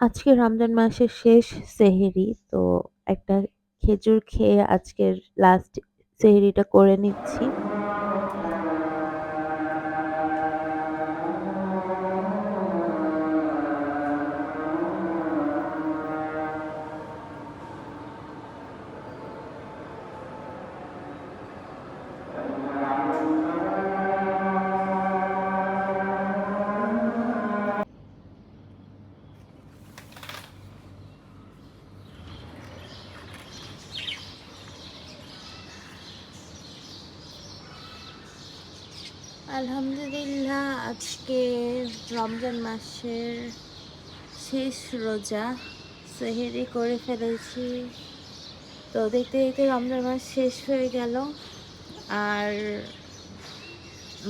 আজকে রমজান মাসের শেষ সেহেরি তো একটা খেজুর খেয়ে আজকের লাস্ট সেহেরিটা করে নিচ্ছি। আলহামদুলিল্লাহ আজকে রমজান মাসের শেষ রোজা সেহেরি করে ফেলেছি। তো দেখতে দেখতে রমজান মাস শেষ হয়ে গেল, আর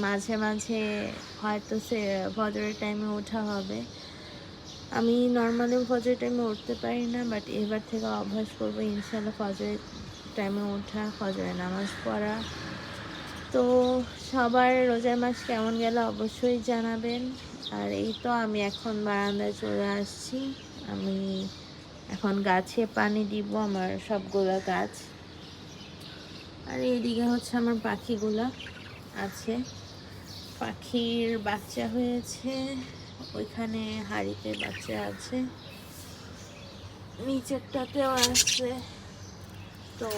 মাঝে মাঝে হয়তো সে ফজরের টাইমে ওঠা হবে। আমি নর্মালি ফজরের টাইমে উঠতে পারি না বাট এবার থেকে অভ্যাস করব ইনশাল্লাহ ফজরের টাইমে ওঠা, ফজরের নামাজ পড়া। তো সবার রোজার মাস কেমন গেল অবশ্যই জানাবেন। আর এই তো আমি এখন বারান্দায় চলে আসছি। আমি এখন গাছে পানি দিব, আমার সবগুলো গাছ। আর এইদিকে হচ্ছে আমার পাখিগুলো আছে। পাখির বাচ্চা হয়েছে, ওইখানে হাড়িতে বাচ্চা আছে। নিচেরটাতেও আছে। তো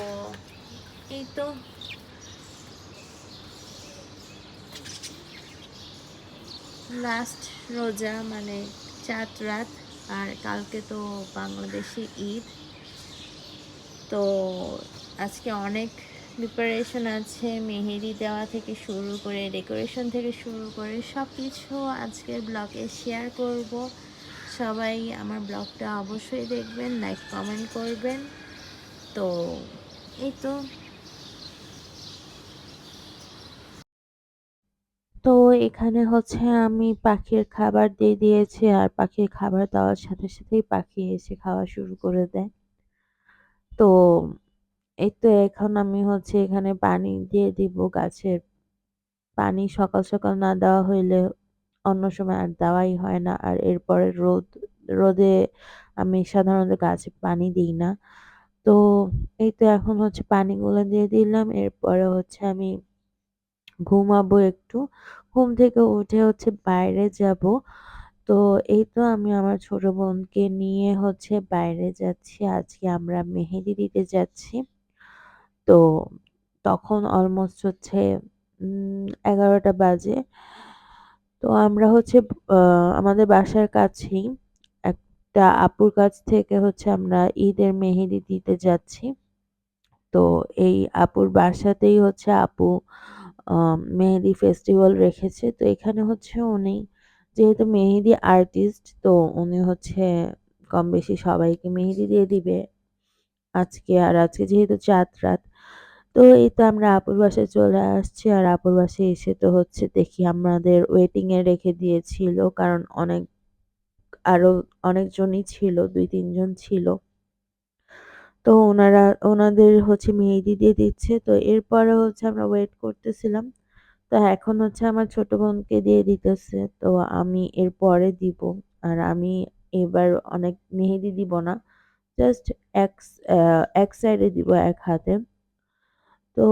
এই তো লাস্ট রোজা মানে চাঁদ রাত, আর কালকে তো বাংলাদেশি ঈদ। তো আজকে অনেক প্রিপারেশন আছে, মেহেদি দেওয়া থেকে শুরু করে ডেকোরেশন থেকে শুরু করে সব কিছু আজকের ব্লগে শেয়ার করব। সবাই আমার ব্লগটা অবশ্যই দেখবেন লাইক কমেন্ট করবেন। তো এই তো তো এখানে হচ্ছে আমি পাখির খাবার দিয়ে দিয়েছি আর পাখির খাবার দেওয়ার সাথে সাথেই পাখি এসে খাওয়া শুরু করে দেয়। তো এই তো এখন আমি হচ্ছে এখানে পানি দিয়ে দিব গাছের। পানি সকাল সকাল না দেওয়া হইলে অন্য সময় আর দেওয়াই হয় না। আর এরপরে রোদ, রোদে আমি সাধারণত গাছে পানি দিই না। তো এই তো এখন হচ্ছে পানিগুলো দিয়ে দিলাম। এরপরে হচ্ছে আমি ঘুমাবো একটু। ঘুম থেকে উঠে হচ্ছে বাইরে যাব। তো এই তো আমি আমার ছোট বোনকে নিয়ে হচ্ছে বাইরে যাচ্ছি। আজকে আমরা মেহেদি দিতে যাচ্ছি। তো তখন অলমোস্ট হচ্ছে এগারোটা বাজে। তো আমরা হচ্ছে আমাদের বাসার কাছেই একটা আপুর কাছ থেকে হচ্ছে আমরা ঈদের মেহেদি দিতে যাচ্ছি। তো এই আপুর বাসাতেই হচ্ছে আপু মেহেদি ফেস্টিভ্যাল রেখেছে। তো এখানে হচ্ছে উনি যেহেতু মেহেদি আর্টিস্ট তো উনি হচ্ছে কম বেশি সবাইকে মেহেদি দিয়ে দিবে আজকে। আর আজকে যেহেতু চাঁদ রাত তো এই তো আমরা আপুর চলে আসছি। আর আপুর এসে তো হচ্ছে দেখি আমাদের ওয়েটিংয়ে রেখে দিয়েছিল, কারণ অনেক আরও অনেকজনই ছিল, দুই তিনজন ছিল। তো ওনারা, ওনাদের হচ্ছে মেহেদি দিয়ে দিচ্ছে। তো এরপরে হচ্ছে আমরা ওয়েট করতেছিলাম। তো এখন হচ্ছে আমার ছোট বোনকে দিয়ে দিতেছে। তো আমি এরপরে দিব। আর আমি এবার অনেক মেহেদি দিব না। জাস্ট এক এক সাইডে দিব, এক হাতে। তো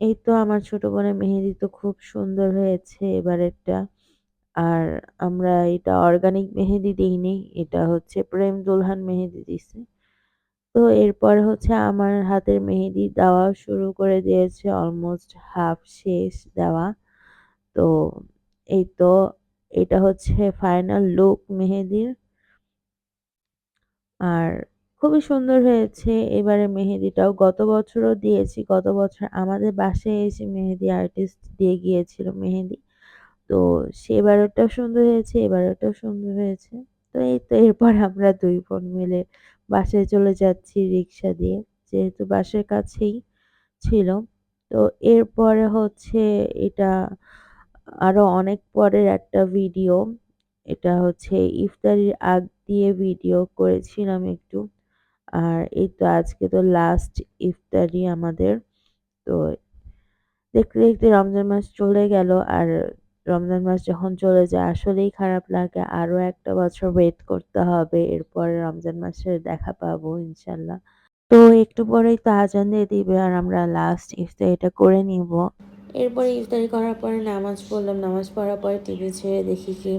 এই তো আমার ছোট বোনের মেহেদি তো খুব সুন্দর হয়েছে এবার একটা। আর আমরা এটা অর্গানিক মেহেদি দিইনি। এটা হচ্ছে প্রেম দুলহান মেহেদি দিছি। তো এরপর হচ্ছে আমার হাতের মেহেদি দেওয়া শুরু করে দিয়েছে অলমোস্ট হাফ শেষ দেওয়া। তো এই তো, এটা হচ্ছে ফাইনাল লুক মেহেদির। আর খুবই সুন্দর হয়েছে, এবারে মেহেদিটাও গত বছরও দিয়েছি, গত বছর আমাদের বাসায় এসে মেহেদি আর্টিস্ট দিয়ে গিয়েছিল মেহেদি। তো সেবারটাও সুন্দর হয়েছে এবারটাও সুন্দর হয়েছে। তো এই তো, এরপর আমরা দুই বোন মিলে বাসায় চলে যাচ্ছি রিক্সা দিয়ে, যেহেতু বাসার কাছেই ছিল। তো এরপরে হচ্ছে এটা আরও অনেক পরের একটা ভিডিও এটা হচ্ছে ইফতারির আগ দিয়ে ভিডিও করেছিলাম একটু। আর এই তো আজকে তো লাস্ট ইফতারি আমাদের। তো দেখতে দেখতে রমজান মাস চলে গেল আর রমজান মাস যখন চলে যায়, আসলেই খারাপ লাগে। আরও একটা বছর ওয়েট করতে হবে, এরপরে রমজান মাসে দেখা পাবো, ইনশাল্লাহ। তো একটু পরেই তো আজান দিয়ে দিবে আর আমরা লাস্ট ইফতারিটা করে নিব। এরপরে ইফতারি করার পরে নামাজ পড়লাম। নামাজ পড়ার পরে টিভি ছেড়ে দেখি কি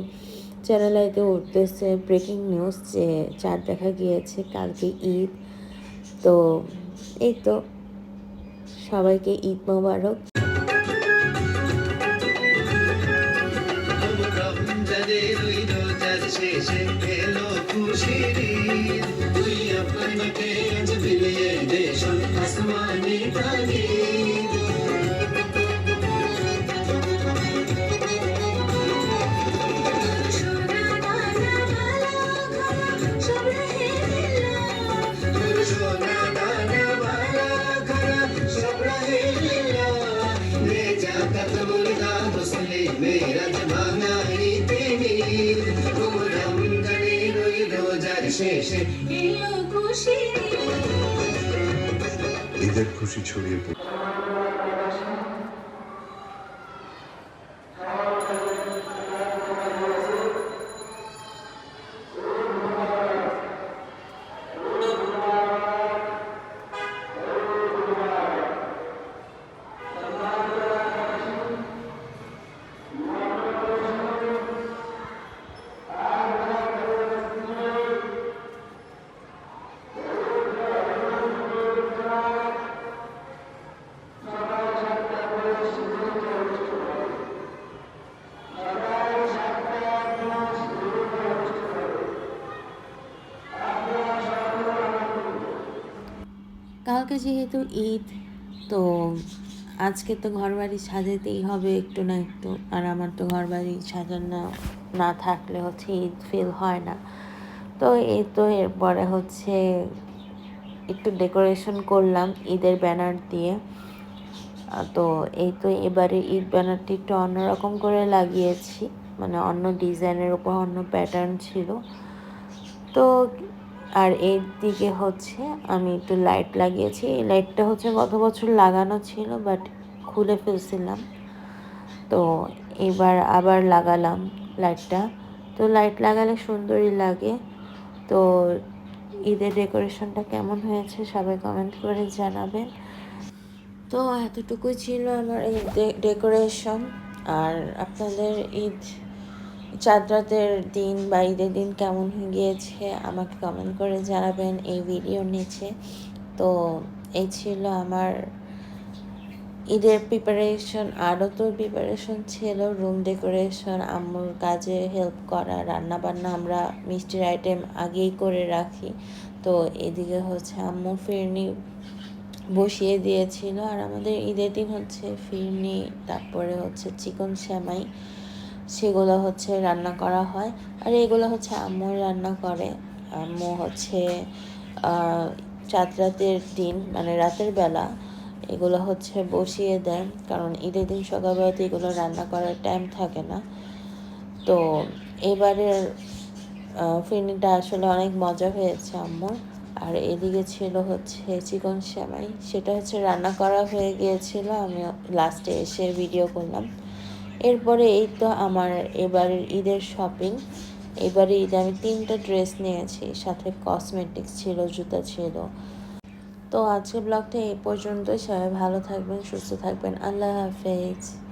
চ্যানেল আইতে উঠতেছে ব্রেকিং নিউজ যে চাঁদ দেখা গিয়েছে, কালকে ঈদ। তো এই তো, সবাইকে ঈদ মোবারক। রোজার এসে। ঈদের খুশি ছড়িয়ে পড়ে। কালকে যেহেতু ঈদ, তো আজকে তো ঘর বাড়ি সাজাতেই হবে একটু না একটু। আর আমার তো ঘরবাড়ি সাজানো না থাকলে হচ্ছে ঈদ ফিল হয় না। তো এই তো এরপরে হচ্ছে একটু ডেকোরেশন করলাম ঈদের ব্যানার দিয়ে। তো এই তো এবারে ঈদ ব্যানারটি একটু অন্যরকম করে লাগিয়েছি। মানে অন্য ডিজাইনের উপর অন্য প্যাটার্ন ছিল। তো আর এর দিকে হচ্ছে আমি একটু লাইট লাগিয়েছি। এই লাইটটা হচ্ছে গত বছর লাগানো ছিল বাট খুলে ফেলছিলাম। তো এবার আবার লাগালাম লাইটটা তো লাইট লাগালে সুন্দরই লাগে। তো ঈদের ডেকোরেশনটা কেমন হয়েছে সবাই কমেন্ট করে জানাবেন। তো এতটুকুই ছিল আমার এই ডেকোরেশন আর আপনাদের ঈদ চাঁদ রাতের দিন বা ঈদের দিন কেমন গিয়েছে আমাকে কমেন্ট করে জানাবেন এই ভিডিওর নিচে। তো এই ছিল আমার ঈদের প্রিপারেশন আরও তো প্রিপারেশন ছিল রুম ডেকোরেশন আম্মুর কাজে হেল্প করা রান্না বান্না আমরা মিষ্টির আইটেম আগেই করে রাখি। তো এদিকে হচ্ছে আম্মু ফিরনি বসিয়ে দিয়েছিল। আর আমাদের ঈদের দিন হচ্ছে ফিরনি, তারপরে হচ্ছে চিকন শ্যামাই সেগুলো হচ্ছে রান্না করা হয়। আর এগুলো হচ্ছে আম্মু রান্না করে। আম্মু হচ্ছে চাঁদ রাতের দিন মানে রাতের বেলা এগুলো হচ্ছে বসিয়ে দেয় কারণ ঈদের দিন সকালবেলাতে এগুলো রান্না করার টাইম থাকে না। তো এবারের ফিরনিটা আসলে অনেক মজা হয়েছে আম্মুর। আর এদিকে ছিল হচ্ছে চিকন সেমাই। সেটা হচ্ছে রান্না করা হয়ে গিয়েছিল। আমি লাস্টে এসে ভিডিও করলাম। এরপরে এই তো আমার এবারের ঈদের শপিং এবারে ঈদে আমি তিনটা ড্রেস নিয়েছি, সাথে কসমেটিক্স ছিল, জুতা ছিল। তো আজকের ব্লগটা এই পর্যন্তই। সবাই ভালো থাকবেন, সুস্থ থাকবেন। আল্লাহ হাফেজ।